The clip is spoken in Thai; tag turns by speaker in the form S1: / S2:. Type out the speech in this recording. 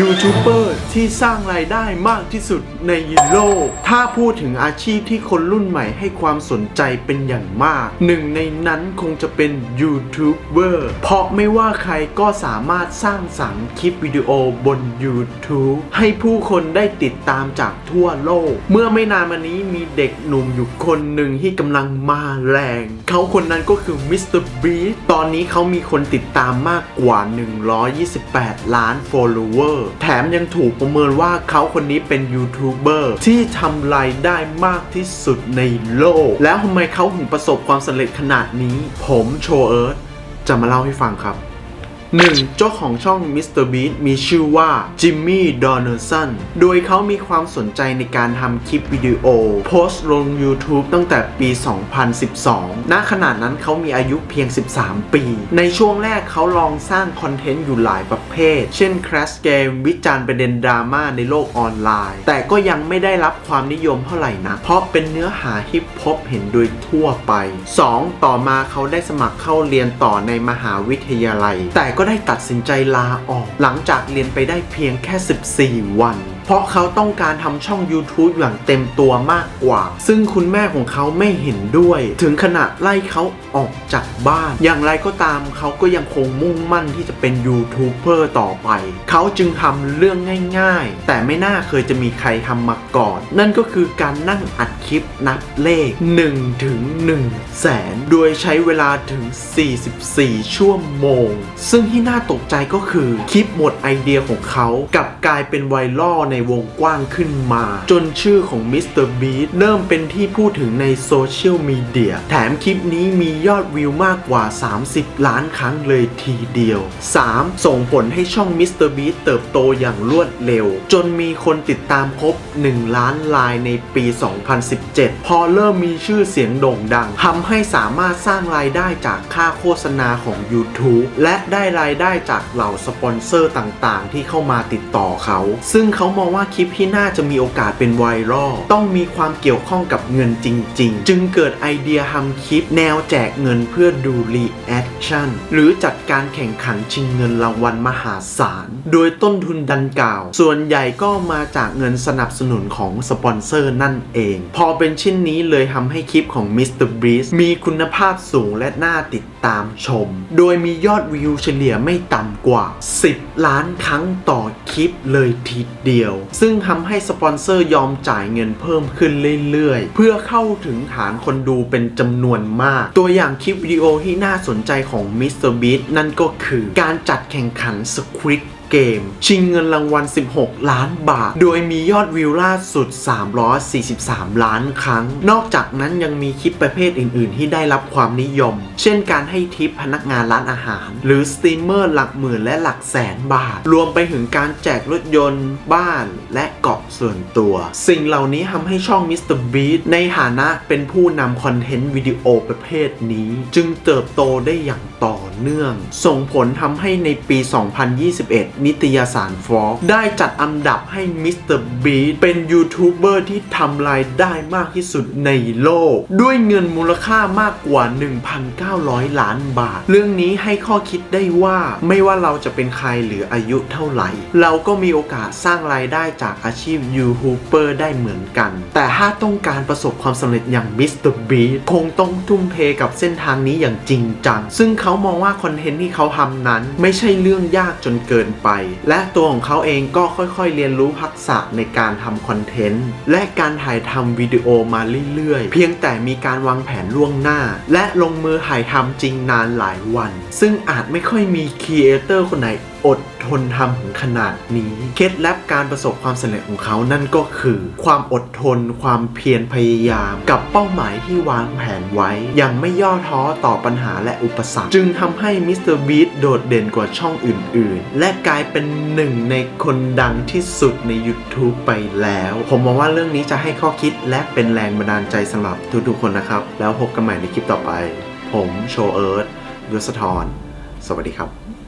S1: ยูทูบเบอร์ที่สร้างรายได้มากที่สุดในโลก ถ้าพูดถึงอาชีพที่คนรุ่นใหม่ให้ความสนใจเป็นอย่างมาก หนึ่งในนั้นคงจะเป็นยูทูบเบอร์ เพราะไม่ว่าใครก็สามารถสร้างสรรค์คลิปวิดีโอบน YouTube ให้ผู้คนได้ติดตามจากทั่วโลก เมื่อไม่นานมานี้มีเด็กหนุ่มอยู่คนหนึ่งที่กำลังมาแรง เขาคนนั้นก็คือมิสเตอร์บีตอนนี้เขามีคนติดตามมากกว่า 128 ล้าน follower แถมยังถูกประเมินว่าเขาคนนี้เป็นยูทูบเบอร์ที่ทำรายได้มากที่สุดในโลก แล้วทำไมเขาถึงประสบความสำเร็จขนาดนี้ ผมโชเอิร์ธจะมาเล่าให้ฟังครับ 1. เจ้าของช่อง Mr. Beast มีชื่อว่าจิมมี่ดอนเนอร์สันโดยเขามีความสนใจในการทำคลิปวิดีโอ โพสต์ลง YouTube ตั้งแต่ปี 2012 ณ ขณะนั้นเขามีอายุเพียง 13 ปี ในช่วงแรกเขาลองสร้างคอนเทนต์อยู่หลายประเภท เช่น Crash Game วิจารณ์ประเด็นดราม่าในโลกออนไลน์ แต่ก็ยังไม่ได้รับความนิยมเท่าไหร่นะ เพราะเป็นเนื้อหาที่พบเห็นโดยทั่วไป 2. ต่อมาเขาได้สมัครเข้าเรียนต่อในมหาวิทยาลัย แต่ก็ได้ตัดสินใจลาออก หลังจากเรียนไปได้เพียงแค่ 14 วัน เพราะเขาต้องการทำช่อง YouTube อย่างเต็มตัวมากกว่า ซึ่งคุณแม่ของเขาไม่เห็นด้วย ถึงขนาดไล่เขาออกจากบ้าน อย่างไรก็ตามเขาก็ยังคงมุ่งมั่นที่จะเป็นยูทูบเบอร์ต่อไป เขาจึงทำเรื่องง่าย ๆ แต่ไม่น่าเคยจะมีใครทำมาก่อน นั่นก็คือการนั่งอัดคลิปนับเลข1ถึง1แสน โดยใช้เวลาถึง 44 ชั่วโมง ซึ่งที่น่าตกใจก็คือคลิปหมดไอเดียของเขากับกลายเป็นไวรัลในวงกว้างขึ้นมา จนชื่อของ Mr. Beast เริ่มเป็นที่พูดถึงในโซเชียลมีเดียแถมคลิปนี้มียอดวิวมากกว่า 30 ล้านครั้งเลยทีเดียว 3. ส่งผลให้ช่อง Mr. Beast เติบโตอย่างรวดเร็ว จนมีคนติดตามครบ 1 ล้านลายในปี 2017 พอเริ่มมีชื่อเสียงโด่งดังทำให้สามารถสร้างรายได้จากค่าโฆษณาของ YouTube และได้รายได้จากเหล่าสปอนเซอร์ต่างๆ ที่เข้ามาติดต่อเขา ซึ่งเขามองว่าคลิปที่น่าจะมีโอกาสเป็นไวรัลต้องมีความเกี่ยวข้องกับเงินจริง ๆ จึงเกิดไอเดียทำคลิปแนวแจกเงินเพื่อดูรีแอคชั่นหรือจัดการแข่งขันชิงเงินรางวัลมหาศาล โดยต้นทุนดันกล่าว ส่วนใหญ่ก็มาจากเงินสนับสนุนของสปอนเซอร์นั่นเอง พอเป็นเช่นนี้เลยทำให้คลิปของ Mr. Beast มีคุณภาพสูงและน่าติดตามชม โดยมียอดวิวเฉลี่ยไม่ต่ำกว่า 10 ล้านครั้งต่อคลิปเลยทีเดียวซึ่งทำให้สปอนเซอร์ยอมจ่ายเงินเพิ่มขึ้นเรื่อยๆ เพื่อเข้าถึงฐานคนดูเป็นจำนวนมาก ตัวอย่างคลิปวิดีโอที่น่าสนใจของ Mr. Beast นั่นก็คือการจัดแข่งขัน Squid เกม ชิงเงินรางวัล 16 ล้านบาท โดยมียอดวิวล่าสุด 343 ล้านครั้ง นอกจากนั้นยังมีคลิปประเภทอื่น ๆ ที่ได้รับความนิยม เช่นการให้ทิปพนักงานร้านอาหาร หรือสตรีมเมอร์หลักหมื่นและหลักแสนบาท รวมไปถึงการแจกรถยนต์ บ้านและเกาะส่วนตัว สิ่งเหล่านี้ทำให้ช่อง Mr. Beast ในฐานะเป็นผู้นำคอนเทนต์วิดีโอประเภทนี้ จึงเติบโตได้อย่างต่อ เนื่อง ส่งผลทำให้ในปี 2021 นิตยสารฟอร์ได้จัดอันดับให้มิสเตอร์บีเป็นยูทูบเบอร์ที่ทำรายได้มากที่สุดในโลก ด้วยเงินมูลค่ามากกว่า 1,900 ล้านบาท เรื่องนี้ให้ข้อคิดได้ว่าไม่ว่าเราจะเป็นใครหรืออายุเท่าไหร่ เราก็มีโอกาสสร้างรายได้จากอาชีพยูทูบเบอร์ได้เหมือนกัน แต่ถ้าต้องการประสบความสำเร็จอย่างมิสเตอร์บีคงต้องทุ่มเทกับเส้นทางนี้อย่างจริงจัง ซึ่งเขามองว่าคอนเทนต์ที่เขาทำนั้น ไม่ใช่เรื่องยากจนเกินไป และตัวของเขาเองก็ค่อยๆ เรียนรู้ทักษะในการทำคอนเทนต์และการถ่ายทำวิดีโอมาเรื่อยๆ เพียงแต่มีการวางแผนล่วงหน้า และลงมือถ่ายทำจริงนานหลายวัน ซึ่งอาจไม่ค่อยมีครีเอเตอร์คนไหน อดทนทำถึงขนาดนี้ เคล็ดลับการประสบความสำเร็จของเขานั่นก็คือ ความอดทน ความเพียรพยายาม กับเป้าหมายที่วางแผนไว้อย่างไม่ย่อท้อต่อปัญหาและอุปสรรค จึงทำให้มิสเตอร์บีโดดเด่นกว่าช่องอื่น ๆ และกลายเป็นหนึ่งในคนดังที่สุดใน YouTube ไปแล้ว ผมมองว่าเรื่องนี้จะให้ข้อคิดและเป็นแรงบันดาลใจสำหรับทุกๆคนนะครับ แล้วพบกันใหม่ในคลิปต่อไป ผมโชเอิร์ธยศธรสวัสดีครับ